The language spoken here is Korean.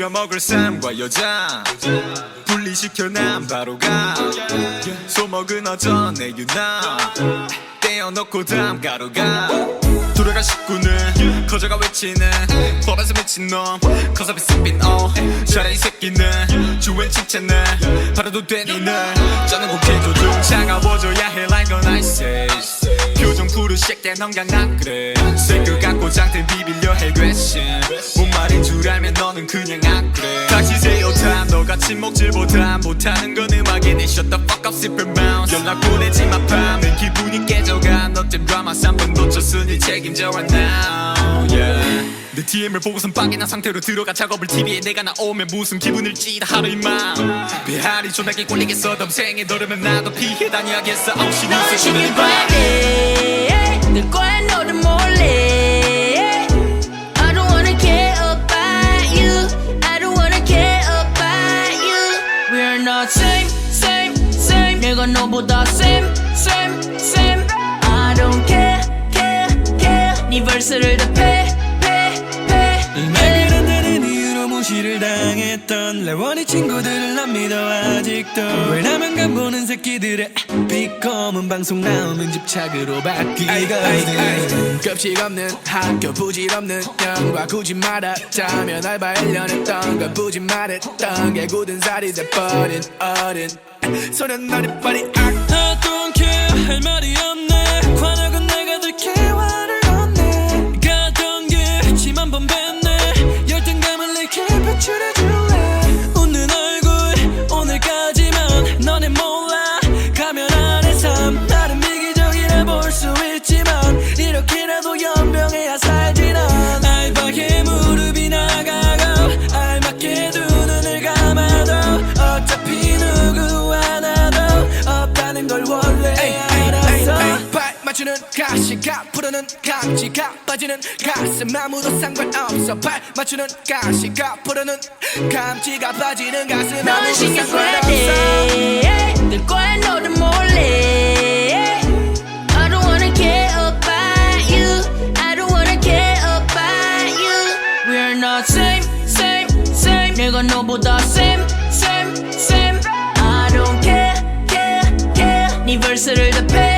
빌어먹을 삶과 여자. 분리시켜 난 바로 가. 소먹은 어전 내 유나. 떼어놓고 다음 가로가. 돌아갈 식구는 거저가 외치는 벌어서 미친놈. 커서 비스핀 어 잘해 이 새끼는 주엔 칭찬은 바라도 되니 늘 짜는 곡해줘 좀 차가워져야 해. Like a nice face 표정 푸르 쉑대 넌 강한 그래. 새끼 갖고 장대 비빌려 해 question 뭔 말인 줄 알면 너는 그냥 안 그래. 다시 세요 다 너같이 먹질보다 못하는 건 음악이니 shut the fuck up and bounce. 연락 보내지 마 밤에 기분이 깨져가. 너쯤 드라마 3분 놓쳤으니 책임져 right now. Yeah. 내 DM을 보고선 빵이난 상태로 들어가 작업을 TV에 내가 나오면 무슨 기분일지 다 하루 이만 배알이 존나게 꼴리겠어 덤생에 너르면 나도 피해 다녀야겠어. 늦게 시길 주는 밤 바래 내가 너보다 same same same I don't care care care. 네 verse를 다 패 패패 말을 안 되는 이유로 무시를 당했던 레원이 친구들을 안 믿어 아직도. 왜냐면 간 보는 새끼들의 비검은 방송 나오면 집착으로 바뀌거든 급식 없는 학교 부질없는 년과 굳이 말하자면 알바 1년 했던 걸 부지 말했던 게 굳은 살이 돼버린 어른 소년 어리버리 I don't care 할 말이 없네. 관악 가시가 부르는 감지가 빠지는 가슴 아무도 상관없어 발 맞추는 가시가 부르는 감지가 빠지는 가슴 넌 아무도 상관없어 늘 거야 너를 몰래 I don't wanna care about you I don't wanna care about you We're not same same same 내가 너보다 same same same I don't care care care 네 verse를 다패